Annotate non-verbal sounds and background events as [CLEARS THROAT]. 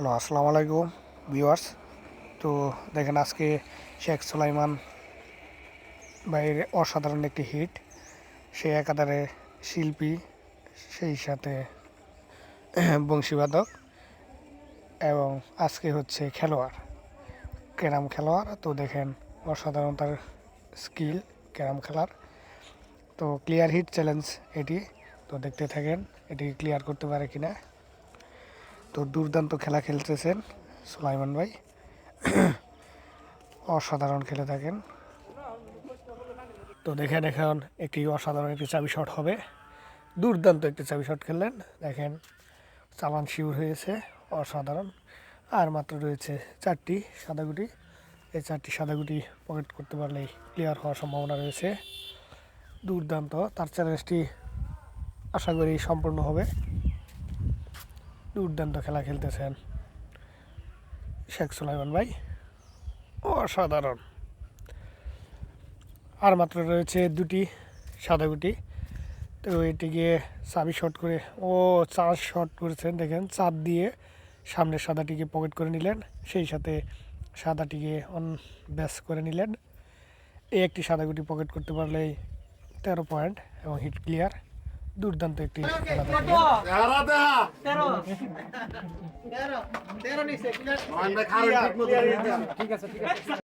Hello, আসসালামু আলাইকুম, viewers. তো দেখেন আজকে শেখ সুলাইমান বাইরে অসাধারণ একটি হিট। সে একাধারে শিল্পী, সেই সাথে বংশীবাদক এবং আজকে হচ্ছে খেলোয়াড় ক্যারাম খেলোয়াড়। তো দেখেন অসাধারণ তার স্কিল ক্যারাম খেলার। তো ক্লিয়ার হিট চ্যালেঞ্জ এটি। তো দেখতে থাকেন, এটি ক্লিয়ার করতে পারে কিনা। তো দুর্দান্ত খেলা খেলতেছেন সুলাইমান ভাই। [CLEARS THROAT] অসাধারণ খেলে থাকেন। তো দেখেন এখন একটি অসাধারণ একটি চাবি শট হবে। দুর্দান্ত একটি চাবি শট খেললেন। দেখেন চালান শিউর হয়েছে, অসাধারণ। আর মাত্র রয়েছে চারটি সাদাগুটি এই চারটি সাদাগুটি পকেট করতে পারলেই ক্লিয়ার হওয়ার সম্ভাবনা রয়েছে। দুর্দান্ত, তার চ্যালেঞ্জটি আশা করি সম্পূর্ণ হবে। দুর্দান্ত খেলা খেলতেছেন। শেখ সুলাইমান ভাই, অসাধারণ। আর মাত্র রয়েছে দুটি, সাদা গুটি। তো এটিকে চাবি শট করে, ও চার শট করেছেন, দেখেন চার দিয়ে সামনের সাদাটিকে পকেট করে নিলেন। সেই সাথে সাদাটিকে অন ব্যাস করে নিলেন। এই একটি সাদা গুটি পকেট করতে পারলেই তেরো পয়েন্ট এবং হিট ক্লিয়ার। দুর্দান্ত একটি ঠিক আছে ঠিক আছে।